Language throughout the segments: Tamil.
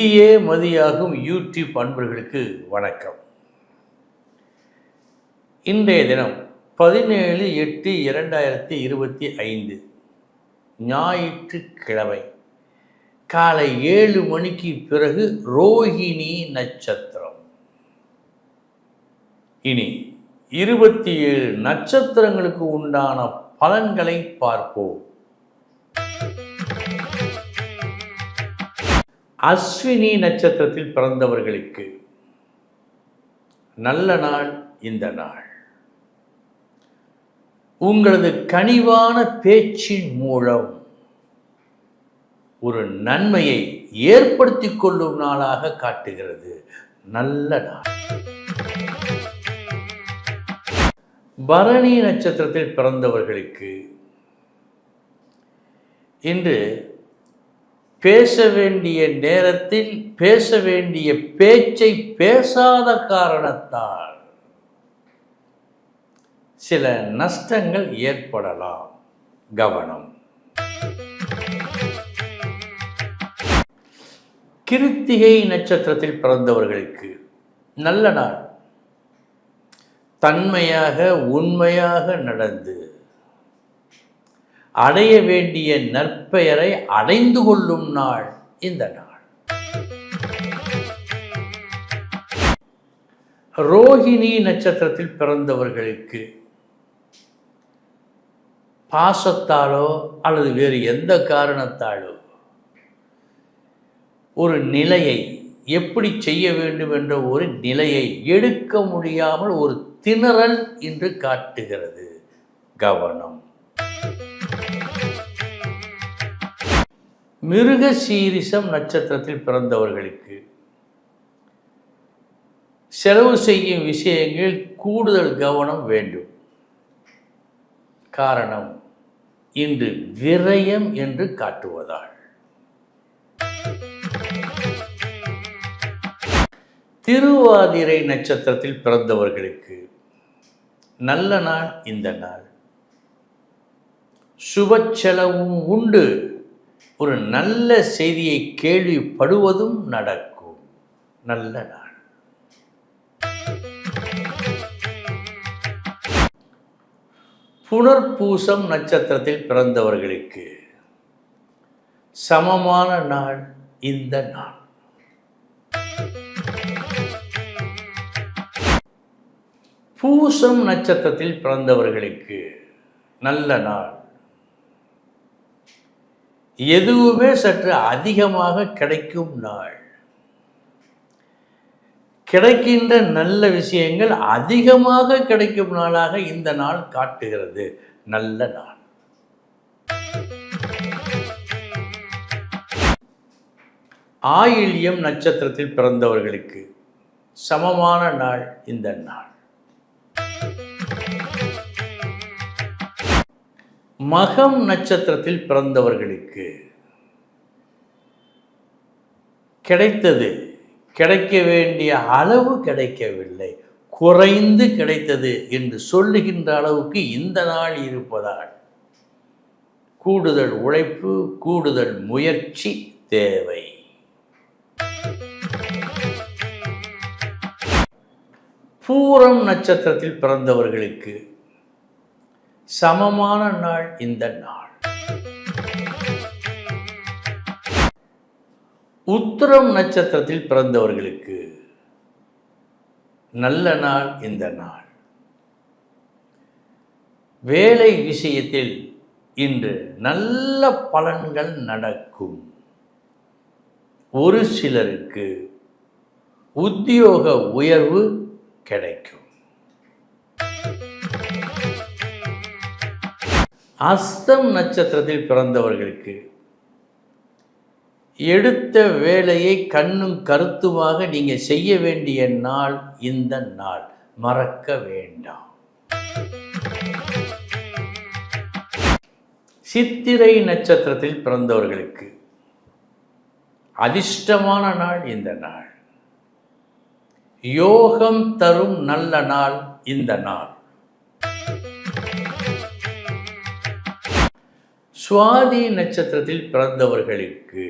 விதியே மதியாகும் யூடியூப் அன்பர்களுக்கு வணக்கம். இன்றைய தினம் பதினேழு எட்டு இரண்டாயிரத்தி இருபத்தி ஐந்து ஞாயிற்றுக்கிழமை. காலை ஏழு மணிக்கு பிறகு ரோஹிணி நட்சத்திரம். இனி இருபத்தி ஏழு நட்சத்திரங்களுக்கு உண்டான பலன்களை பார்ப்போம். அஸ்வினி நட்சத்திரத்தில் பிறந்தவர்களுக்கு நல்ல நாள் இந்த நாள். உங்களது கனிவான பேச்சின் மூலம் ஒரு நன்மையை ஏற்படுத்தி கொள்ளும் நாளாக காட்டுகிறது. நல்ல நாள். பரணி நட்சத்திரத்தில் பிறந்தவர்களுக்கு இன்று பேச வேண்டிய நேரத்தில் பேச வேண்டிய பேச்சை பேசாத காரணத்தால் சில நஷ்டங்கள் ஏற்படலாம். கவனம். கிருத்திகை நட்சத்திரத்தில் பிறந்தவர்களுக்கு நல்ல நாள். தன்மையாக உண்மையாக நடந்து அடைய வேண்டிய நற்பெயரை அடைந்து கொள்ளும் நாள் இந்த நாள். ரோஹிணி நட்சத்திரத்தில் பிறந்தவர்களுக்கு பாசத்தாலோ அல்லது வேறு எந்த காரணத்தாலோ ஒரு நிலையை எப்படி செய்ய வேண்டும் என்ற ஒரு நிலையை எடுக்க முடியாமல் ஒரு திணறல் என்று காட்டுகிறது. கவனம். மிருக சீரிசம் நட்சத்திரத்தில் பிறந்தவர்களுக்கு செலவு செய்யும் விஷயங்கள் கூடுதல் கவனம் வேண்டும். காரணம் இன்று விரயம் என்று காட்டுவதால். திருவாதிரை நட்சத்திரத்தில் பிறந்தவர்களுக்கு நல்ல நாள் இந்த நாள். சுப செலவும் உண்டு. ஒரு நல்ல செய்தியை கேள்விப்படுவதும் நடக்கும். நல்ல நாள். புனர்பூசம் நட்சத்திரத்தில் பிறந்தவர்களுக்கு சமமான நாள் இந்த நாள். பூசம் நட்சத்திரத்தில் பிறந்தவர்களுக்கு நல்ல நாள். எதுவுமே சற்று அதிகமாக கிடைக்கும் நாள். கிடைக்கின்ற நல்ல விஷயங்கள் அதிகமாக கிடைக்கும் நாளாக இந்த நாள் காட்டுகிறது. நல்ல நாள். ஆயில்யம் நட்சத்திரத்தில் பிறந்தவர்களுக்கு சமமான நாள் இந்த நாள். மகம் நட்சத்திரத்தில் பிறந்தவர்களுக்கு கிடைத்தது கிடைக்க வேண்டிய அளவு கிடைக்கவில்லை. குறைந்து கிடைத்தது என்று சொல்லுகின்ற அளவுக்கு இந்த நாள் இருப்பதால் கூடுதல் உழைப்பு கூடுதல் முயற்சி தேவை. பூரம் நட்சத்திரத்தில் பிறந்தவர்களுக்கு சமமான நாள் இந்த நாள். உத்திரம் நட்சத்திரத்தில் பிறந்தவர்களுக்கு நல்ல நாள் இந்த நாள். வேலை விஷயத்தில் இன்று நல்ல பலன்கள் நடக்கும். ஒரு சிலருக்கு உத்தியோக உயர்வு கிடைக்கும். அஸ்தம் நட்சத்திரத்தில் பிறந்தவர்களுக்கு எடுத்த வேலையை கண்ணும் கருத்துமாக நீங்கள் செய்ய வேண்டிய நாள் இந்த நாள். மறக்க வேண்டாம். சித்திரை நட்சத்திரத்தில் பிறந்தவர்களுக்கு அதிர்ஷ்டமான நாள் இந்த நாள். யோகம் தரும் நல்ல நாள் இந்த நாள். சுவாதி நட்சத்திரத்தில் பிறந்தவர்களுக்கு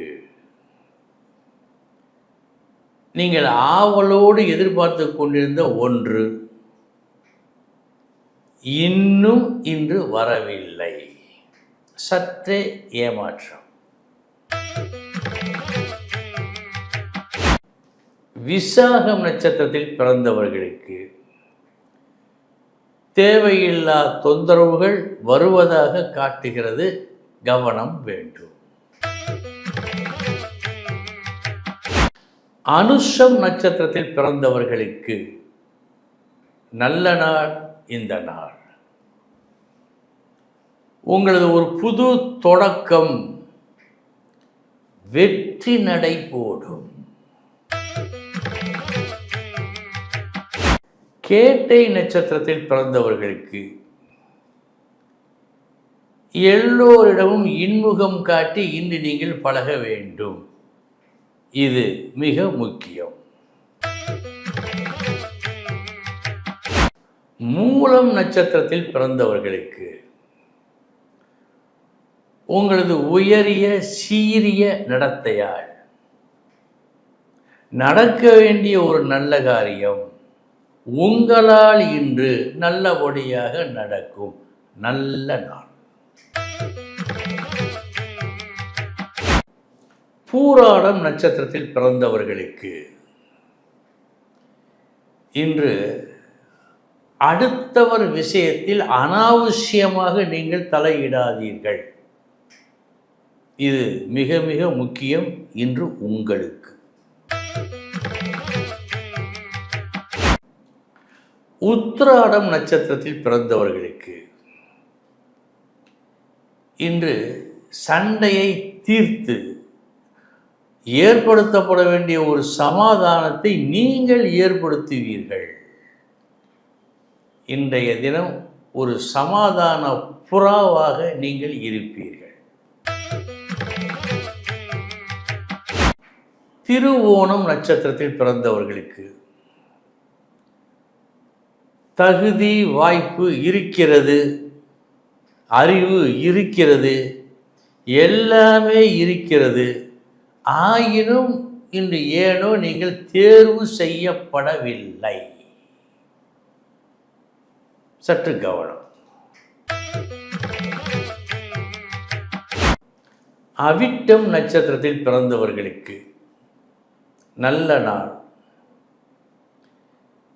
நீங்கள் ஆவலோடு எதிர்பார்த்து கொண்டிருந்த ஒன்று இன்னும் இன்று வரவில்லை. சற்றே ஏமாற்றம். விசாகம் நட்சத்திரத்தில் பிறந்தவர்களுக்கு தேவையில்லா தொந்தரவுகள் வருவதாக காட்டுகிறது. கவனம் வேண்டும். அனுஷம் நட்சத்திரத்தில் பிறந்தவர்களுக்கு நல்ல நாள் இந்த நாள். உங்களது ஒரு புது தொடக்கம் வெற்றி நடை போடும். கேட்டை நட்சத்திரத்தில் பிறந்தவர்களுக்கு எல்லோரிடமும் இன்முகம் காட்டி இன்று நீங்கள் பழக வேண்டும். இது மிக முக்கியம். மூலம் நட்சத்திரத்தில் பிறந்தவர்களுக்கு உங்களது உயரிய சீரிய நடத்தையால் நடக்க வேண்டிய ஒரு நல்ல காரியம் உங்களால் இன்று நல்லபடியாக நடக்கும். நல்ல நாள். பூராடம் நட்சத்திரத்தில் பிறந்தவர்களுக்கு இன்று அடுத்தவர் விஷயத்தில் அனாவசியமாக நீங்கள் தலையிடாதீர்கள். இது மிக மிக முக்கியம் இன்று உங்களுக்கு. உத்திராடம் நட்சத்திரத்தில் பிறந்தவர்களுக்கு இன்று சண்டையை தீர்த்து ஏற்படுத்தப்பட வேண்டிய ஒரு சமாதானத்தை நீங்கள் ஏற்படுத்துவீர்கள். இன்றைய தினம் ஒரு சமாதான புறாவாக நீங்கள் இருப்பீர்கள். திருவோணம் நட்சத்திரத்தில் பிறந்தவர்களுக்கு தகுதி வாய்ப்பு இருக்கிறது. அறிவு இருக்கிறது எல்லாமே இருக்கிறது. ஆயினும் இன்று ஏனோ நீங்கள் தேர்வு செய்யப்படவில்லை. சற்று கவனம். அவிட்டம் நட்சத்திரத்தில் பிறந்தவர்களுக்கு நல்ல நாள்.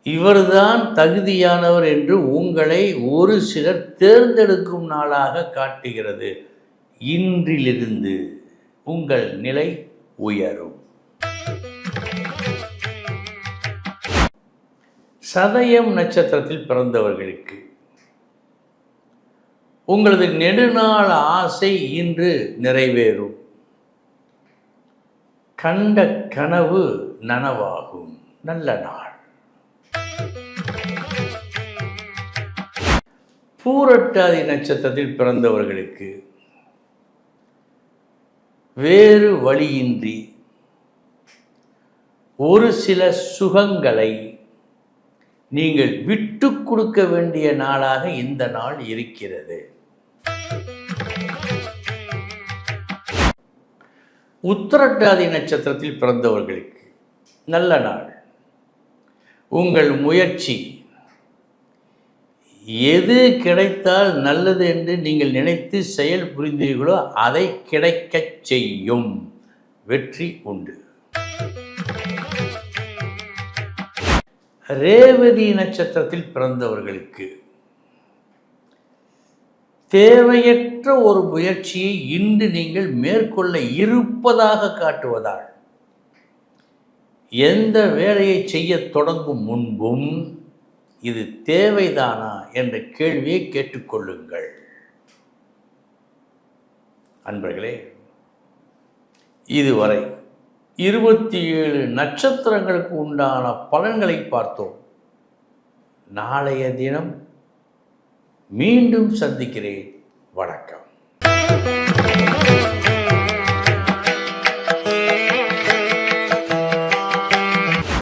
இவர்தான் தகுதியானவர் என்று உங்களை ஒரு சிலர் தேர்ந்தெடுக்கும் நாளாக காட்டுகிறது. இன்றிலிருந்து உங்கள் நிலை உயரும். சதயம் நட்சத்திரத்தில் பிறந்தவர்களுக்கு உங்களது நெடுநாள் ஆசை இன்று நிறைவேறும். கண்ட கனவு நனவாகும். நல்ல நாள். பூரட்டாதி நட்சத்திரத்தில் பிறந்தவர்களுக்கு வேறு வழியின்றி ஒரு சில சுகங்களை நீங்கள் விட்டு கொடுக்க வேண்டிய நாளாக இந்த நாள் இருக்கிறது. உத்தரட்டாதி நட்சத்திரத்தில் பிறந்தவர்களுக்கு நல்ல நாள். உங்கள் முயற்சி எது கிடைத்தால் நல்லது என்று நீங்கள் நினைத்து செயல் புரிந்தீர்களோ அதை கிடைக்கச் செய்யும். வெற்றி உண்டு. ரேவதி நட்சத்திரத்தில் பிறந்தவர்களுக்கு தேவையற்ற ஒரு முயற்சியை இன்று நீங்கள் மேற்கொள்ள இருப்பதாக காட்டுவதால் எந்த வேலையை செய்ய தொடங்கும் முன்பும் இது தேவைதானா என்ற கேள்வியை கேட்டுக்கொள்ளுங்கள். அன்பர்களே இதுவரை இருபத்தி ஏழு நட்சத்திரங்களுக்கு உண்டான பலன்களை பார்த்தோம். நாளைய தினம் மீண்டும் சந்திக்கிறேன். வணக்கம்.